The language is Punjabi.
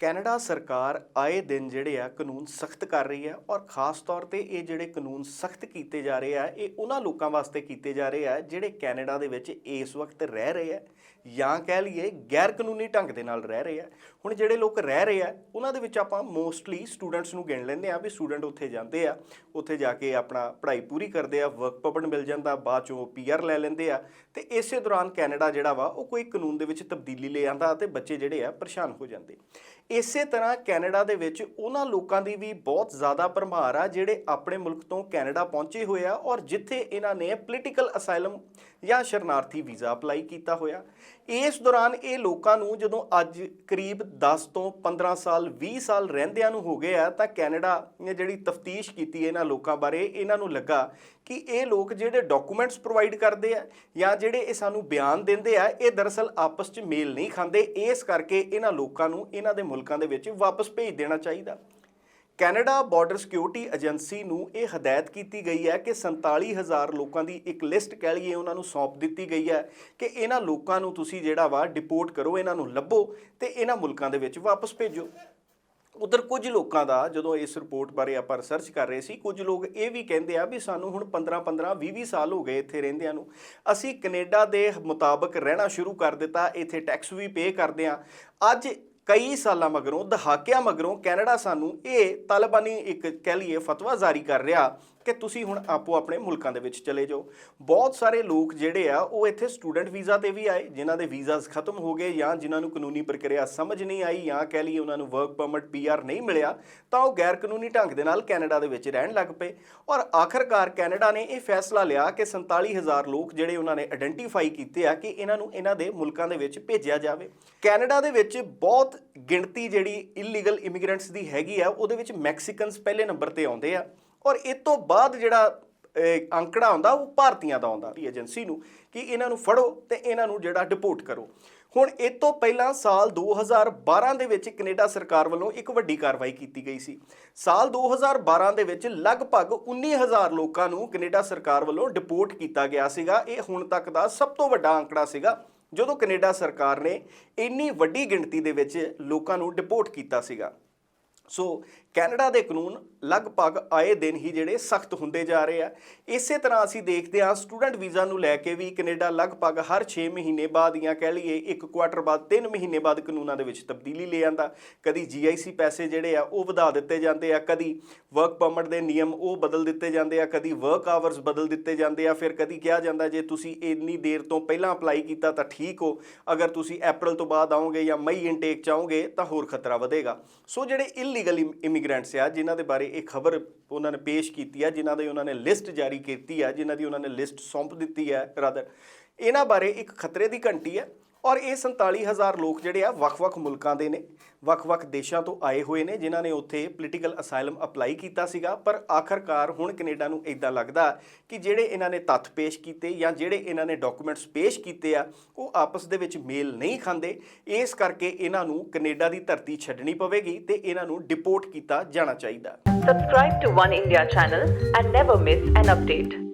ਕੈਨੇਡਾ ਸਰਕਾਰ ਆਏ ਦਿਨ ਜਿਹੜੇ ਆ ਕਾਨੂੰਨ ਸਖਤ ਕਰ ਰਹੀ ਹੈ ਔਰ ਖਾਸ ਤੌਰ ਤੇ ਇਹ ਜਿਹੜੇ ਕਾਨੂੰਨ ਸਖਤ ਕੀਤੇ ਜਾ ਰਹੇ ਆ, ਇਹ ਉਹਨਾਂ ਲੋਕਾਂ ਵਾਸਤੇ ਕੀਤੇ ਜਾ ਰਹੇ ਆ ਜਿਹੜੇ ਕੈਨੇਡਾ ਦੇ ਵਿੱਚ ਇਸ ਵਕਤ ਰਹਿ ਰਹੇ ਆ ਜਾਂ ਕਹਿ ਲਈਏ ਗੈਰ ਕਾਨੂੰਨੀ ਢੰਗ ਦੇ ਨਾਲ ਰਹਿ ਰਹੇ ਆ। ਹੁਣ ਜਿਹੜੇ ਲੋਕ ਰਹਿ ਰਹੇ ਆ, ਉਹਨਾਂ ਦੇ ਵਿੱਚ ਆਪਾਂ ਮੋਸਟਲੀ ਸਟੂਡੈਂਟਸ ਨੂੰ ਗਿਣ ਲੈਂਦੇ ਆ ਵੀ ਸਟੂਡੈਂਟ ਉੱਥੇ ਜਾਂਦੇ ਆ, ਉੱਥੇ ਜਾ ਕੇ ਆਪਣਾ ਪੜ੍ਹਾਈ ਪੂਰੀ ਕਰਦੇ ਆ ਵਰਕ ਪਰਮਿਟ ਮਿਲ ਜਾਂਦਾ, ਬਾਅਦ ਚੋਂ ਪੀਆਰ ਲੈ ਲੈਂਦੇ ਆ ਤੇ ਇਸੇ ਦੌਰਾਨ ਕੈਨੇਡਾ ਜਿਹੜਾ ਵਾ ਉਹ ਕੋਈ ਕਾਨੂੰਨ ਦੇ ਵਿੱਚ ਤਬਦੀਲੀ ਲੈ ਆਂਦਾ ਤੇ ਬੱਚੇ ਜਿਹੜੇ ਆ ਪਰੇਸ਼ਾਨ ਹੋ ਜਾਂਦੇ। ਇਸੇ ਤਰ੍ਹਾਂ ਕੈਨੇਡਾ ਦੇ ਵਿੱਚ ਉਹਨਾਂ ਲੋਕਾਂ ਦੀ ਵੀ ਬਹੁਤ ਜ਼ਿਆਦਾ ਭਰਮਾਰ ਆ ਜਿਹੜੇ ਆਪਣੇ ਮੁਲਕ ਤੋਂ ਕੈਨੇਡਾ ਪਹੁੰਚੇ ਹੋਏ ਆ ਔਰ ਜਿੱਥੇ ਇਹਨਾਂ ਨੇ ਪੋਲੀਟੀਕਲ ਅਸਾਈਲਮ ਜਾਂ ਸ਼ਰਨਾਰਥੀ ਵੀਜ਼ਾ ਅਪਲਾਈ ਕੀਤਾ ਹੋਇਆ। ਇਸ ਦੌਰਾਨ ਇਹ ਲੋਕਾਂ ਨੂੰ ਜਦੋਂ ਅੱਜ ਕਰੀਬ 10 ਤੋਂ 15 ਸਾਲ 20 ਸਾਲ ਰਹਿੰਦਿਆਂ ਨੂੰ ਹੋ ਗਏ ਆ, ਤਾਂ ਕੈਨੇਡਾ ਨੇ ਜਿਹੜੀ ਤਫਤੀਸ਼ ਕੀਤੀ ਇਹਨਾਂ ਲੋਕਾਂ ਬਾਰੇ, ਇਹਨਾਂ ਨੂੰ ਲੱਗਾ ਕਿ ਇਹ ਲੋਕ ਜਿਹੜੇ ਡਾਕੂਮੈਂਟਸ ਪ੍ਰੋਵਾਈਡ ਕਰਦੇ ਆ ਜਾਂ ਜਿਹੜੇ ਇਹ ਸਾਨੂੰ ਬਿਆਨ ਦਿੰਦੇ ਆ, ਇਹ ਦਰਅਸਲ ਆਪਸ 'ਚ ਮੇਲ ਨਹੀਂ ਖਾਂਦੇ। ਇਸ ਕਰਕੇ ਇਹਨਾਂ ਲੋਕਾਂ ਨੂੰ, ਇਹਨਾਂ ਦੇ ਮੁਲਕਾਂ ਮੁਲਕਾਂ ਦੇ ਵਿੱਚ ਵਾਪਸ ਭੇਜ ਦੇਣਾ ਚਾਹੀਦਾ। ਕੈਨੇਡਾ ਬਾਰਡਰ ਸਿਕਿਉਰਿਟੀ ਏਜੰਸੀ ਨੂੰ ਇਹ ਹਦਾਇਤ ਕੀਤੀ ਗਈ ਹੈ ਕਿ 47000 ਲੋਕਾਂ ਦੀ ਇੱਕ ਲਿਸਟ ਕਹਿ ਲਈਏ ਉਹਨਾਂ ਨੂੰ ਸੌਂਪ ਦਿੱਤੀ ਗਈ ਹੈ ਕਿ ਇਹਨਾਂ ਲੋਕਾਂ ਨੂੰ ਤੁਸੀਂ ਜਿਹੜਾ ਵਾ ਡਿਪੋਰਟ ਕਰੋ, ਇਹਨਾਂ ਨੂੰ ਲੱਭੋ ਤੇ ਇਹਨਾਂ ਮੁਲਕਾਂ ਦੇ ਵਿੱਚ ਵਾਪਸ ਭੇਜੋ। ਉਧਰ ਕੁਝ ਲੋਕਾਂ ਦਾ ਜਦੋਂ ਇਸ ਰਿਪੋਰਟ ਬਾਰੇ ਆਪਾਂ ਰਿਸਰਚ ਕਰ ਰਹੇ ਸੀ, ਕੁਝ ਲੋਕ ਇਹ ਵੀ ਕਹਿੰਦੇ ਆ ਵੀ ਸਾਨੂੰ ਹੁਣ 15 15 20 20 ਸਾਲ ਹੋ ਗਏ ਇੱਥੇ ਰਹਿੰਦਿਆਂ ਨੂੰ। ਅਸੀਂ ਕੈਨੇਡਾ ਦੇ ਮੁਤਾਬਕ ਰਹਿਣਾ ਸ਼ੁਰੂ ਕਰ ਦਿੱਤਾ, ਇੱਥੇ ਟੈਕਸ ਵੀ ਪੇ ਕਰਦੇ ਆ ਅੱਜ ਕਈ ਸਾਲਾਂ ਮਗਰੋਂ, ਦਹਾਕਿਆਂ ਮਗਰੋਂ ਕੈਨੇਡਾ ਸਾਨੂੰ ਇਹ ਤਾਲਿਬਾਨੀ ਇੱਕ ਕਹਿ ਲਈਏ ਫਤਵਾ ਜਾਰੀ ਕਰ ਰਿਹਾ ਕਿ ਤੁਸੀਂ ਹੁਣ ਆਪੋ ਆਪਣੇ ਮੁਲਕਾਂ ਦੇ ਵਿੱਚ ਚਲੇ ਜਾਓ। ਬਹੁਤ ਸਾਰੇ ਲੋਕ ਜਿਹੜੇ ਆ, ਉਹ ਇੱਥੇ ਸਟੂਡੈਂਟ ਵੀਜ਼ਾ ਤੇ ਵੀ ਆਏ, ਜਿਨ੍ਹਾਂ ਦੇ ਵੀਜ਼ਾਸ ਖਤਮ ਹੋ ਗਏ ਜਾਂ ਜਿਨ੍ਹਾਂ ਨੂੰ ਕਾਨੂੰਨੀ ਪ੍ਰਕਿਰਿਆ ਸਮਝ ਨਹੀਂ ਆਈ ਜਾਂ ਕਹਿ ਲਈਏ ਉਹਨਾਂ ਨੂੰ ਵਰਕ ਪਰਮਿਟ ਪੀਆਰ ਨਹੀਂ ਮਿਲਿਆ, ਤਾਂ ਉਹ ਗੈਰ ਕਾਨੂੰਨੀ ਢੰਗ ਦੇ ਨਾਲ ਕੈਨੇਡਾ ਦੇ ਵਿੱਚ ਰਹਿਣ ਲੱਗ ਪਏ। ਔਰ ਆਖਰਕਾਰ ਕੈਨੇਡਾ ਨੇ ਇਹ ਫੈਸਲਾ ਲਿਆ ਕਿ 47000 ਲੋਕ ਜਿਹੜੇ ਉਹਨਾਂ ਨੇ ਆਇਡੈਂਟੀਫਾਈ ਕੀਤੇ ਆ ਕਿ ਇਹਨਾਂ ਨੂੰ ਇਹਨਾਂ ਦੇ ਮੁਲਕਾਂ ਦੇ ਵਿੱਚ ਭੇਜਿਆ ਜਾਵੇ। ਕੈਨੇਡਾ ਦੇ ਵਿੱਚ ਬਹੁਤ ਗਿਣਤੀ ਜਿਹੜੀ ਇਲੀਗਲ ਇਮੀਗ੍ਰੈਂਟਸ ਦੀ ਹੈਗੀ ਆ, ਉਹਦੇ ਵਿੱਚ ਮੈਕਸੀਕਨਸ ਪਹਿਲੇ ਨੰਬਰ ਤੇ ਆਉਂਦੇ ਆ। ਔਰ ਇਹ ਤੋਂ ਬਾਅਦ ਜਿਹੜਾ ਅੰਕੜਾ ਆਉਂਦਾ, ਉਹ ਭਾਰਤੀਆਂ ਦਾ ਆਉਂਦਾ ਏਜੰਸੀ ਨੂੰ, ਕਿ ਇਹਨਾਂ ਨੂੰ ਫੜੋ ਤੇ ਇਹਨਾਂ ਨੂੰ ਜਿਹੜਾ ਡਿਪੋਰਟ ਕਰੋ। ਹੁਣ ਇਹ ਤੋਂ ਪਹਿਲਾਂ ਸਾਲ 2012 ਦੇ ਵਿੱਚ ਕੈਨੇਡਾ ਸਰਕਾਰ ਵੱਲੋਂ ਇੱਕ ਵੱਡੀ ਕਾਰਵਾਈ ਕੀਤੀ ਗਈ ਸੀ। ਸਾਲ 2012 ਦੇ ਵਿੱਚ ਲਗਭਗ 19000 ਲੋਕਾਂ ਨੂੰ ਕੈਨੇਡਾ ਸਰਕਾਰ ਵੱਲੋਂ ਡਿਪੋਰਟ ਕੀਤਾ ਗਿਆ ਸੀਗਾ। ਇਹ ਹੁਣ ਤੱਕ ਦਾ ਸਭ ਤੋਂ ਵੱਡਾ ਅੰਕੜਾ ਸੀਗਾ, ਜਦੋਂ ਕੈਨੇਡਾ ਸਰਕਾਰ ਨੇ ਇੰਨੀ ਵੱਡੀ ਗਿਣਤੀ ਦੇ ਵਿੱਚ ਲੋਕਾਂ ਨੂੰ ਡਿਪੋਰਟ ਕੀਤਾ ਸੀਗਾ। ਸੋ ਕੈਨੇਡਾ ਦੇ ਕਾਨੂੰਨ ਲਗਭਗ ਆਏ ਦਿਨ ਹੀ ਜਿਹੜੇ ਸਖਤ ਹੁੰਦੇ ਜਾ ਰਹੇ ਆ। ਇਸੇ ਤਰ੍ਹਾਂ ਅਸੀਂ ਦੇਖਦੇ ਹਾਂ, ਸਟੂਡੈਂਟ ਵੀਜ਼ਾ ਨੂੰ ਲੈ ਕੇ ਵੀ ਕੈਨੇਡਾ ਲਗਭਗ ਹਰ 6 ਮਹੀਨੇ ਬਾਅਦ ਜਾਂ ਕਹਿ ਲਈਏ ਇੱਕ ਕੁਆਟਰ ਬਾਅਦ 3 ਮਹੀਨੇ ਬਾਅਦ ਕਾਨੂੰਨਾਂ ਦੇ ਵਿੱਚ ਤਬਦੀਲੀ ਲੈ ਆਂਦਾ ਕਦੀ ਜੀਆਈਸੀ ਪੈਸੇ ਜਿਹੜੇ ਆ ਉਹ ਵਧਾ ਦਿੱਤੇ ਜਾਂਦੇ ਆ, ਕਦੀ ਵਰਕ ਪਰਮਿਟ ਦੇ ਨਿਯਮ ਉਹ ਬਦਲ ਦਿੱਤੇ ਜਾਂਦੇ ਆ, ਕਦੀ ਵਰਕ ਆਵਰਸ ਬਦਲ ਦਿੱਤੇ ਜਾਂਦੇ ਆ। ਫਿਰ ਕਦੀ ਕਿਹਾ ਜਾਂਦਾ, ਜੇ ਤੁਸੀਂ ਇੰਨੀ ਦੇਰ ਤੋਂ ਪਹਿਲਾਂ ਅਪਲਾਈ ਕੀਤਾ ਤਾਂ ਠੀਕ ਹੋ, ਅਗਰ ਤੁਸੀਂ ਅਪ੍ਰੈਲ ਤੋਂ ਬਾਅਦ ਆਓਗੇ ਜਾਂ ਮਈ ਇਨਟੇਕ ਚਾਹੋਗੇ ਤਾਂ ਹੋਰ ਖਤਰਾ ਵਧੇਗਾ। ਸੋ ਜਿਹੜੇ ਇਲੀਗਲ ਇਮੀਗ੍ਰੈਂਟਸ ਆ, ਜਿਨ੍ਹਾਂ ਦੇ ਬਾਰੇ ਇਹ ਖਬਰ ਉਹਨਾਂ ਨੇ ਪੇਸ਼ ਕੀਤੀ ਆ, ਜਿਨ੍ਹਾਂ ਦੀ ਉਹਨਾਂ ਨੇ ਲਿਸਟ ਜਾਰੀ ਕੀਤੀ ਆ, ਜਿਨ੍ਹਾਂ ਦੀ ਉਹਨਾਂ ਨੇ ਲਿਸਟ ਸੌਂਪ ਦਿੱਤੀ ਹੈ ਰਾਦਰ ਇਹਨਾਂ ਬਾਰੇ ਇੱਕ ਖਤਰੇ ਦੀ ਘੰਟੀ ਹੈ ਔਰ ਇਹ 47000 ਲੋਕ ਜਿਹੜੇ ਆ ਵੱਖ-ਵੱਖ ਮੁਲਕਾਂ ਦੇ ਨੇ ਵੱਖ-ਵੱਖ ਦੇਸ਼ਾਂ ਤੋਂ ਆਏ ਹੋਏ ਨੇ, ਜਿਨ੍ਹਾਂ ਨੇ ਉੱਥੇ ਪੋਲੀਟੀਕਲ ਅਸਾਈਲਮ ਅਪਲਾਈ ਕੀਤਾ ਸੀਗਾ। ਪਰ ਆਖਰਕਾਰ ਹੁਣ ਕੈਨੇਡਾ ਨੂੰ ਇਦਾਂ ਲੱਗਦਾ ਕਿ ਜਿਹੜੇ ਇਹਨਾਂ ਨੇ ਤੱਥ ਪੇਸ਼ ਕੀਤੇ ਜਾਂ ਜਿਹੜੇ ਇਹਨਾਂ ਨੇ ਡਾਕੂਮੈਂਟਸ ਪੇਸ਼ ਕੀਤੇ ਆ, ਉਹ ਆਪਸ ਦੇ ਵਿੱਚ ਮੇਲ ਨਹੀਂ ਖਾਂਦੇ। ਇਸ ਕਰਕੇ ਇਹਨਾਂ ਨੂੰ ਕੈਨੇਡਾ ਦੀ ਧਰਤੀ ਛੱਡਣੀ ਪਵੇਗੀ ਤੇ ਇਹਨਾਂ ਨੂੰ ਡਿਪੋਰਟ ਕੀਤਾ ਜਾਣਾ ਚਾਹੀਦਾ। Subscribe to One India channel and never miss an update.